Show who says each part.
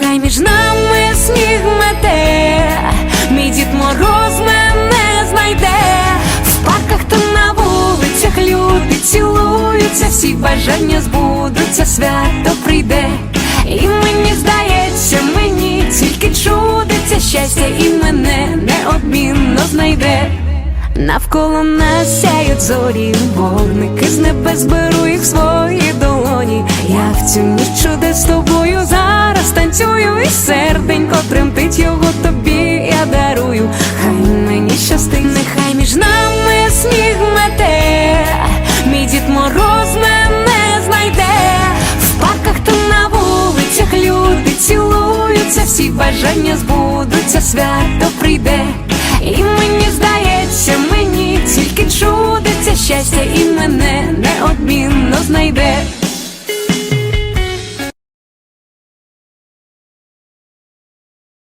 Speaker 1: нехай між нами сніг мете, мій дід мороз мене знайде, в парках та на вулицях люди цілуються, всі бажання збудуться, свято прийде. І мені здається, мені тільки чудиться щастя, і мене неодмінно знайде. Навколо нас сяють зорі, вогники з небес беру їх в свої долоні. Я в цю ніч чудес з тобою і серденько тремтить його тобі, я дарую. Хай мені щастить, нехай між нами сніг мете, мій дід мороз мене знайде. В парках та на вулицях люди цілуються, всі бажання збудуться, свято прийде. І мені здається, мені тільки чудиться щастя, і.